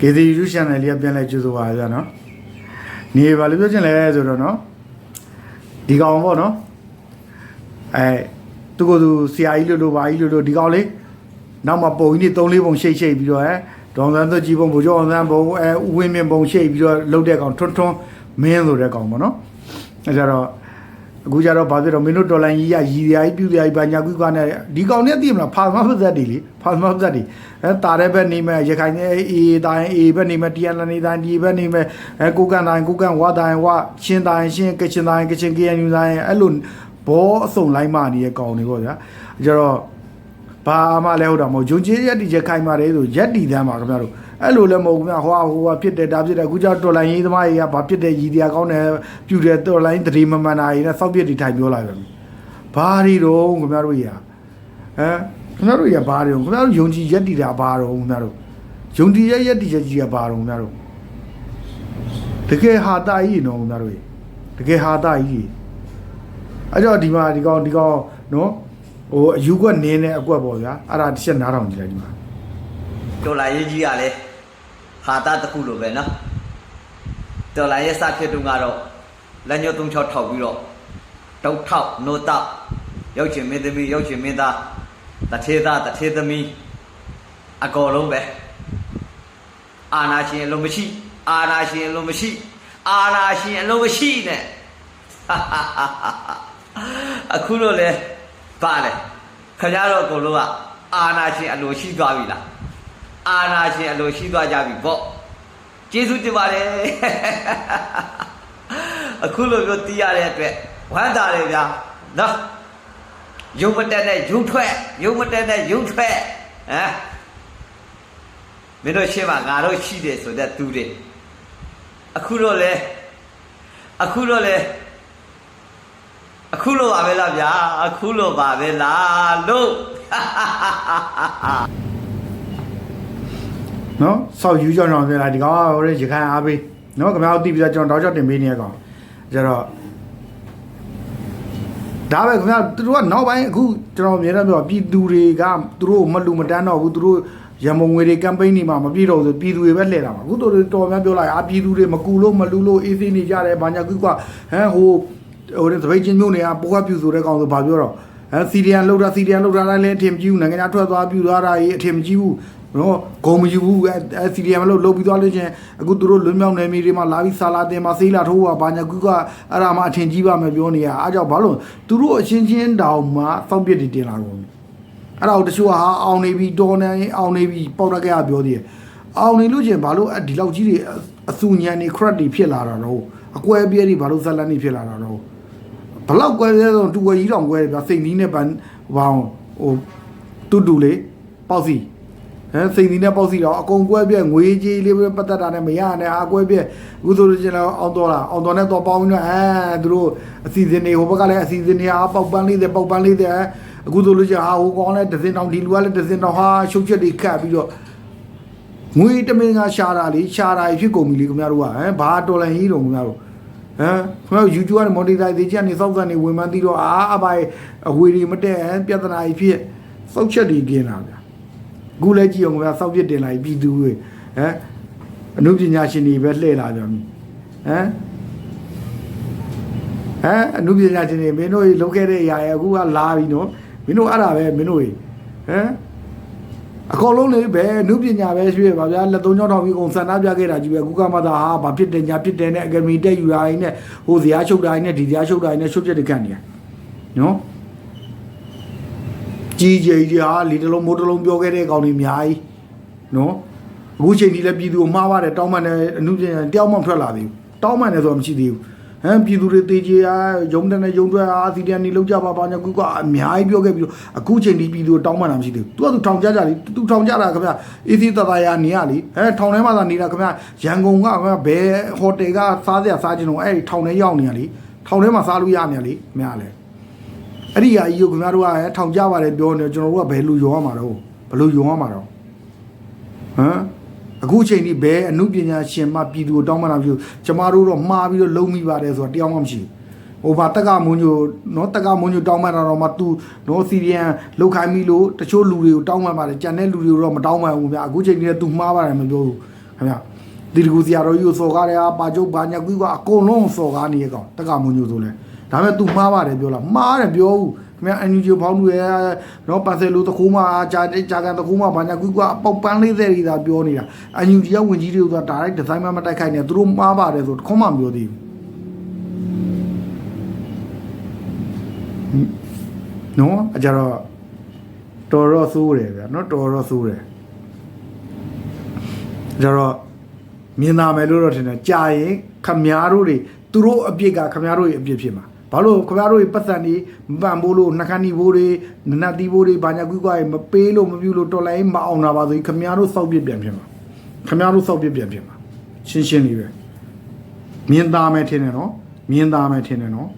ကေစီ YouTube channel လေးကပြန်လဲကြိုးဆိုပါကြနော်နေပါလို့ပြောချင်လဲဆိုတော့နော်ဒီကောင်ပေါ့နော်အဲသူကသူဆရာကြီးလို့လို့ပါကြီးလို့လို့ဒီကောင်လေးနောက်မှပုံကြီးနေ3 4ပုံရှိတ်ရှိတ်ပြီးတော့အဲဒေါန်ဆန်းသွကြီးပုံဘူကျော်အောင်ဆန်းပုံအဲဦးဝင်းမြင့်ပုံရှိတ်ပြီးတော့လှုပ်တဲ့ကောင်ထွန်းထွန်းမင်းဆိုတဲ့ကောင်ပေါ့နော်အဲကြတော့ အခုကြတော့ဘာဖြစ်တော့မင်းတို့ဒေါ်လာကြီးရရည်ရည်ပြူရည်ပါညာကွီကွာနဲ့ဒီကောင်နဲ့သိမလားဖာမဖဇက်တွေလေဖာမဖဇက်တွေအဲတာတဲ့ဘက်နေမဲ့ရခိုင်နဲ့အေးတိုင်းအေးဘက်နေမဲ့တီယန်လနေတိုင်းဒီဘက်နေမဲ့အဲကိုကန်တိုင်းကိုကန်ဝါတိုင်းဝါရှင်းတိုင်းရှင်းကချင်တိုင်းကချင် KNU တိုင်းအဲ့လိုဘောအစုံလိုက်မှနေတဲ့ကောင်တွေပေါ့ဗျာကြတော့ဘာမှလည်းဟုတ်တာမဟုတ်ဂျုံကြီးရက်တီချက်ခိုင်ပါတယ်ဆိုရက်တီတန်းပါခင်ဗျားတို့ အဲ့လိုလည်းမဟုတ်ဘူးခင်ဗျာဟိုဟာဟိုဟာဖြစ်တယ်ဒါဖြစ်တယ်အခုကျတော်လိုင်းရေးသမားတွေကဘာဖြစ်တယ်ရည်တရားကောင်းတယ်ပြူတယ်တော်လိုင်းတတိမမှန်တာတွေနဲ့စောက်ပြစ်တီထိုင်ပြောလာပြန်ပြီဘာတွေတော့ခင်ဗျားတို့ကြီးဟာဟမ်ခင်ဗျားတို့ကြီးကဘာတွေခင်ဗျားတို့ယုံကြည်ရက်တီတာဘာတော့ခင်ဗျားတို့ယုံကြည်ရက်ရက်တီချက်ကြီးကဘာတော့ခင်ဗျားတို့တကယ်ဟာတာကြီးနော်ခင်ဗျားတို့ကြီးတကယ်ဟာတာကြီးအဲ့တော့ဒီမှာဒီကောင်ဒီကောင်နော်ဟိုအယူကွက်နင်းတဲ့အကွက်ပေါ့ဗျာအဲ့ဒါတစ်ချက်နားထောင်ကြည့်လိုက်ဒီမှာဒေါ်လာရေးကြီးကလည်း ဟာတာတစ်ခုလိုပဲနော်ဒေါ်လာရဲ့စဖြစ်တုန်းကတော့လက်ညှိုးသုံးချောက်ထောက်ပြီးတော့တောက်ထောက်နိုးတောက်ရုပ်ရှင်မင်းသမီးရုပ်ရှင်မင်းသားတထေးသားတထေးသမီးအကုန်လုံးပဲအာနာရှင်အလုံးမရှိ အာနာရှင်အလုံးမရှိ အာနာရှင်အလုံးမရှိနဲ့အခုလို့လဲပါလေခင်ဗျားတို့အကုန်လုံးကအာနာရှင်အလိုရှိသွားပြီလား အာနာရှင်အလိုရှိသွားကြပြီပေါ့ကျေးဇူးတင်ပါတယ်အခုလိုမျိုးတီးရတဲ့အတွက်ဝမ်းသာတယ်ဗျာနော်ယုံမတက်နဲ့ယုံထွက်ယုံမတက်နဲ့ယုံထွက်ဟမ်မင်းတို့ရှင်းပါငါတို့ရှိတယ်ဆိုတဲ့သူတွေအခုတော့လေအခုတော့လေအခုလိုပါပဲလားဗျာအခုလိုပါပဲလားလို့ နော်ဆောက်ယူကြောင်ကြောင်ပြောလာဒီကောင်ကဟိုရရခိုင်အားပေးနော်ခင်ဗျားတို့သိပြီးတော့ကျွန်တော်တောက်ချတင်ပေးနေရကောင်ကျတော့ဒါပဲခင်ဗျားသူတို့ကနောက်ပိုင်းအခုကျွန်တော်အမြဲတမ်းပြောပြည်သူတွေကသူတို့မလူမတန်းတော့ဘူးသူတို့ရမုံငွေတွေကမ်ပိန်းတွေမှာမပြည့်တော့ဘူးပြည်သူတွေပဲလှည့်တာပါအခုတို့တော်များပြောလိုက်အာပြည်သူတွေမကူလို့မလူလို့အေးသေးနေကြတယ်ဘာညာကွကွဟမ်ဟိုဟိုသပိတ်ချင်းမျိုးတွေကပိုကပြူဆိုတဲ့ကောင်ဆိုဘာပြောတော့ဟမ်စီရီယန်လောက်တာစီရီယန်လောက်တာလည်းအထင်မကြီးဘူးနိုင်ငံခြားထွက်သွားပြူသွားတာကြီးအထင်မကြီးဘူး နော်ဂုံမယူဘူးအဲစီရီယန်မလို့လုတ်ပြီးသွားလို့ချင်းအခုသူတို့လွတ်မြောက်နေမြေတွေမှာလာပြီးဆာလာတင်မှာဆေးလာထိုးပါဘာညာကွကွအဲ့ဒါမှအထင်ကြီးပါမယ်ပြောနေရအားကြောင့်ဘာလို့သူတို့အချင်းချင်းတောင်မှစောက်ပြစ်တွေတင်လာကုန်ပြီအဲ့ဒါကိုတချို့ကဟာအောင်နေပြီတော်နေအောင်နေပြီပေါက်တက်ကရပြောသေးတယ်အောင်နေလို့ချင်းဘာလို့အဲ့ဒီလောက်ကြီးတွေအအဆူညံနေခရက်တွေဖြစ်လာတာတော့အကွဲပြဲတွေဘာလို့ဇက်လန်တွေဖြစ်လာတာတော့ဘလောက်ကွဲပြဲဆိုတူဝဲကြီးတောင်ကွဲတယ်ဗျာစိတ်နီးနဲ့ပန်ဘောင်ဟိုတူတူလေးပေါက်စီ ဟမ်စိတ်နီးနဲ့ပေါက်စီတော့အကုန်ကွဲပြဲငွေကြီးလေးပဲပတ်သက်တာနဲ့မရနဲ့အာကွဲပြဲအခုဆိုလို့ချင်းတော့အောင်တော်လာအောင်တော်နဲ့တော့ပေါင်းပြီးတော့အဲသူတို့အစီအစဉ်တွေဟိုဘက်ကလည်းအစီအစဉ်တွေအားပေါက်ပန်းလေးတွေပေါက်ပန်းလေးတွေအခုဆိုလို့ချင်းဟာဟိုကောင်းလဲဒဇင်တောင်ဒီလူကလည်းဒဇင်တောင်ဟာရှုပ်ချက်တွေခတ်ပြီးတော့ငွေတမင်ကရှာတာလေရှာတာဖြစ်ကုန်ပြီလေခင်ဗျားတို့ကဟမ်ဘာတော်လန်ကြီးတော့ခင်ဗျားတို့ဟမ်ခင်ဗျားတို့ YouTube ကနေ monetize တွေချက်နေစောက်ကနေဝင်မှန်းပြီးတော့အာအပိုင်အဝေတွေမတက်ဟမ်ပြဿနာကြီးဖြစ်စောက်ချက်တွေกินတာဗျာ အခုလည်းကြည့်အောင်ခင်ဗျာစောက်ပြစ်တင်လာပြီပြည်သူတွေဟမ်အနုပညာရှင်တွေပဲလှည့်လာပြန်ပြီဟမ်ဟမ်အနုပညာရှင်တွေမင်းတို့ကြီးလုပ်ခဲ့တဲ့အရာရဲ့အခုကလာပြီနော်မင်းတို့အဲ့ဒါပဲမင်းတို့ကြီးဟမ်အကောင်လုံးလေးပဲနုပညာပဲရွှေ့ပါဗျာလက်သုံးချောင်းထောင်ပြီးကုန်စန္ဒပြခဲ့တာကြီးပဲအခုကမှသာဟာဘာဖြစ်တယ်ညာဖြစ်တယ်နဲ့အကယ်ဒမီတက်ယူတာကြီးနဲ့ဟိုဇရာချုပ်တာကြီးနဲ့ဒီဇရာချုပ်တာကြီးနဲ့ရှုပ်ပြက်တခတ်နေရနော် ကြီးကြီးကြီးဟာလီတလုံးမိုးတလုံးပြောခဲ့တဲ့ကောင်တွေအများကြီးနော်အခုချိန်ဒီလည်းပြည်သူကိုမှားပါတယ်တောင်းမှန်တယ်အနုပညာတယောက်မှမထွက်လာသေးဘူးတောင်းမှန်တယ်ဆိုတာမရှိသေးဘူးဟမ်ပြည်သူတွေတေးကြီးအားယုံတဲ့နဲ့ယုံတွဲအားစီတန်နေလောက်ကြပါပါညာကူကအများကြီးပြောခဲ့ပြီးတော့အခုချိန်ဒီပြည်သူကိုတောင်းမှန်တာမရှိသေးဘူးသူကသူထောင်ကြကြလေသူထောင်ကြတာခင်ဗျအေးစီတသားရနေရလေအဲထောင်ထဲမှာသာနေတာခင်ဗျရန်ကုန်ကခင်ဗျဘယ်ဟိုတယ်ကစားစရာစားခြင်းတော့အဲ့ဒီထောင်ထဲရောက်နေရလေထောင်ထဲမှာစားလို့ရနေရလေခင်ဗျလေ အဲ့ဒီဟာကြီးကိုခင်ဗျားတို့ကထောင်ကြပါတယ်ပြောနေကျွန်တော်တို့ကဘယ်လိုယောရမှာတော့ဘယ်လိုယောရမှာတော့ဟမ်အခုချိန်ဒီဘယ်အမှုပညာရှင်မှပြည်သူကိုတောင်းပန်တာပြုကျမတို့တော့မှားပြီးတော့လုံးမိပါတယ်ဆိုတော့တရားမှမရှိဘူးဟိုဘာတက်ကမွန်ညိုနော်တက်ကမွန်ညိုတောင်းပန်တာတော့မှ तू နော်စီရီယန်လောက်ခိုင်းပြီလို့တချို့လူတွေကိုတောင်းပန်ပါတယ်ကြံတဲ့လူတွေကိုတော့မတောင်းပန်ဘူးဗျာအခုချိန်ကြီးက तू မှားပါတယ်မပြောဘူးခခင်ဗျဒီတကူစီယာတော်ကြီးကိုစော်ကားတယ်အာပါကျုပ်ဘာညာကွီကအကုန်လုံးစော်ကားနေရကောင်တက္ကမွန်ညိုဆိုလဲ ဒါပေမဲ့ तू မှားပါတယ်ပြောလားမှားတယ်ပြောဘူးခင်ဗျအန်ယူဂျီဖောင်းလူရဲ့နော်ပန်ဆယ်လူတကူမှဂျာဂျာကန်တကူမှဘာညာကွီကအပေါက်ပန်းလေးတဲ့ရီသာပြောနေတာအန်ယူဂျီကဝင်ကြီးတွေကဒါရိုက်ဒီဇိုင်းမှမတိုက်ခိုက်နေသူတို့မှားပါတယ်ဆိုတခုမှမပြောသေးဘူးနော်အကြတော့တော်တော့ဆိုးတယ်ဗျာနော်တော်တော့ဆိုးတယ်ကြတော့မြင်နာမယ်လို့တော့ထင်တယ်ကြာရင်ခမားတို့တွေသူတို့အပြစ်ကခမားတို့ရဲ့အပြစ်ဖြစ်မှာ ဘာလို့ခမားတို့ရဲ့ပတ်စံတွေမပန်ဖို့လို့နှခမ်းနီဖို့တွေနနတ်တီဖို့တွေဘာညာကွီကွာရေမပေးလို့မပြုလို့တော်လိုင်းမအောင်တာပါဆိုရင်ခမားတို့စောက်ပြစ်ပြန်ဖြစ်မှာခမားတို့စောက်ပြစ်ပြန်ဖြစ်မှာရှင်းရှင်းလေးပဲမြင်သားမယ်ထင်တယ်နော်မြင်သားမယ်ထင်တယ်နော်